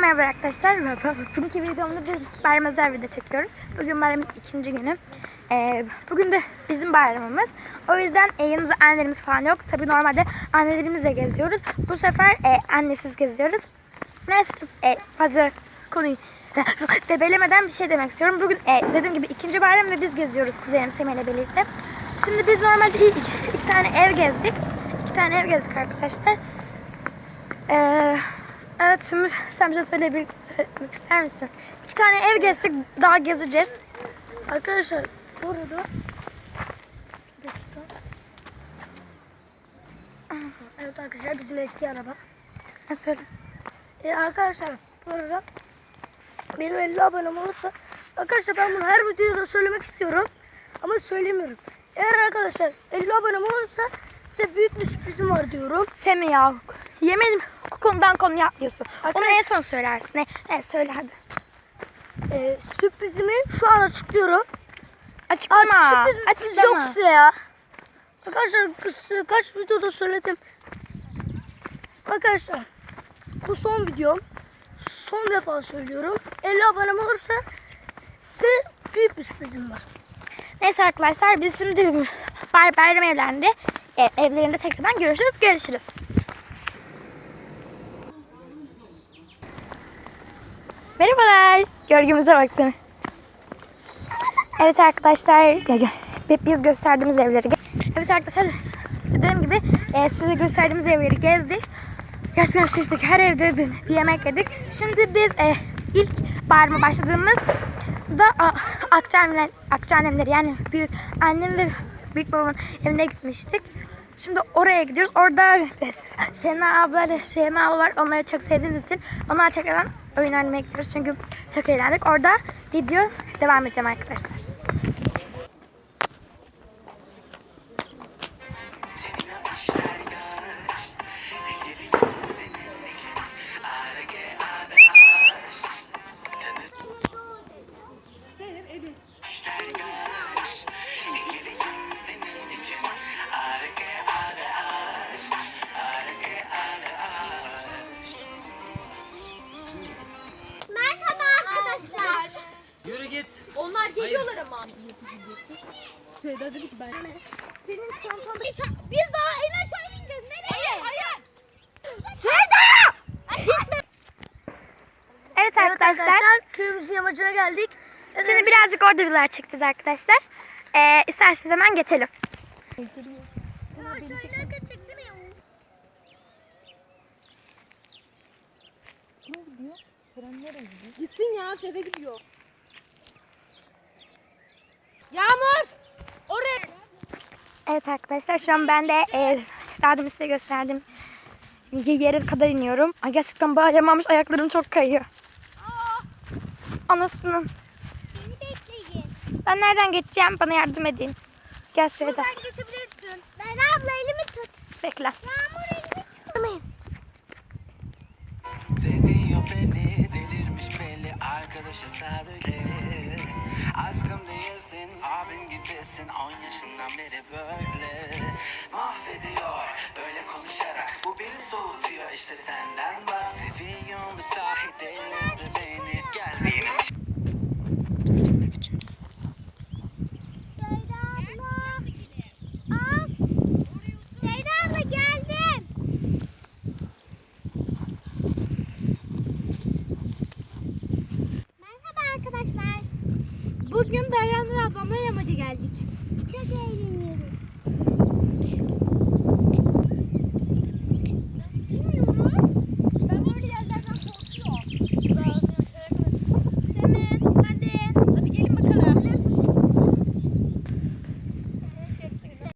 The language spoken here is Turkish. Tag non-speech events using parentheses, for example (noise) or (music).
Merhaba arkadaşlar. (laughs) Bugünkü videomda biz bayram özel video çekiyoruz. Bugün bayramın ikinci günü. Ee, bugün de bizim bayramımız. O yüzden e, yanımızda annelerimiz falan yok. Tabii normalde annelerimizle geziyoruz. Bu sefer e, annesiz geziyoruz. Neyse e, fazla konuyu (laughs) debelemeden bir şey demek istiyorum. Bugün e, dediğim gibi ikinci bayram ve biz geziyoruz kuzenim Semih ile birlikte. Şimdi biz normalde iki, iki, tane ev gezdik. İki tane ev gezdik arkadaşlar. Ee, evet sen bir şey söylemek ister misin? İki tane ev gezdik daha gezeceğiz. Arkadaşlar bu arada Bir dakika. Evet arkadaşlar bizim eski araba. Ha, söyle. Ee, arkadaşlar bu arada benim 50 abonem olursa arkadaşlar ben bunu her videoda söylemek istiyorum ama söylemiyorum. Eğer arkadaşlar 50 abonem olursa size büyük bir sürprizim var diyorum. Semih ya. Yemin konudan konuya atlıyorsun. Onu en son söylersin. Ne, ne söyle hadi. Ee, sürprizimi şu an açıklıyorum. Açıklama. Artık sürpriz yok Açıklama. size ya. Arkadaşlar kaç- kaç videoda söyledim. Arkadaşlar bu son videom. Son defa söylüyorum. 50 abonem olursa size büyük bir sürprizim var. Neyse arkadaşlar biz şimdi bay bayram evlerinde e, evlerinde tekrardan görüşürüz. Görüşürüz. Merhabalar. Görgümüze baksana. Evet arkadaşlar biz gösterdiğimiz evleri Evet arkadaşlar dediğim gibi e, size gösterdiğimiz evleri gezdik. Gerçekten şiştik. Her evde bir, yemek yedik. Şimdi biz e, ilk bayrama başladığımız da a, Akçanemler, Akçanemler yani büyük annem ve büyük babamın evine gitmiştik. Şimdi oraya gidiyoruz. Orada e, Sena abla Şeyma abla var. Onları çok sevdiğimiz için onlar tekrardan oyun oynamaya gidiyoruz. Çünkü çok eğlendik. Orada video devam edeceğim arkadaşlar. Yürü git. Onlar geliyorlar ama. Şey Senin çantanda... Biz daha en aşağı ineceğiz. Nereye? Hayır, hayır. Gitme. Evet arkadaşlar. Arkadaşlar köyümüzün yamacına geldik. Şimdi birazcık orada videolar çekeceğiz arkadaşlar. Ee, isterseniz hemen geçelim. Şöyle çeksene ya. Gitsin ya seve gidiyor. Yağmur! Oraya! Evet arkadaşlar şu an ben de e, demin size gösterdim. Yere kadar iniyorum. Ay gerçekten bağlayamamış ayaklarım çok kayıyor. Anasının. Beni bekleyin. Ben nereden geçeceğim? Bana yardım edin. Gel Seda. Buradan geçebilirsin. Ben abla elimi tut. Bekle. Yağmur elimi tut. Seviyor beni delirmiş belli arkadaşı sadece Aşkım değilsin abim gibisin. 10 yaşından beri böyle Mahvediyor. Böyle konuşarak bu beni soğutuyor. İşte senden bahsediyorum Müsait değildi beni. Geldiğine Ceyda abla. Al. Ceyda abla geldim. Merhaba arkadaşlar. Bugün Ablamla yamaca geldik. Çok eğleniyoruz.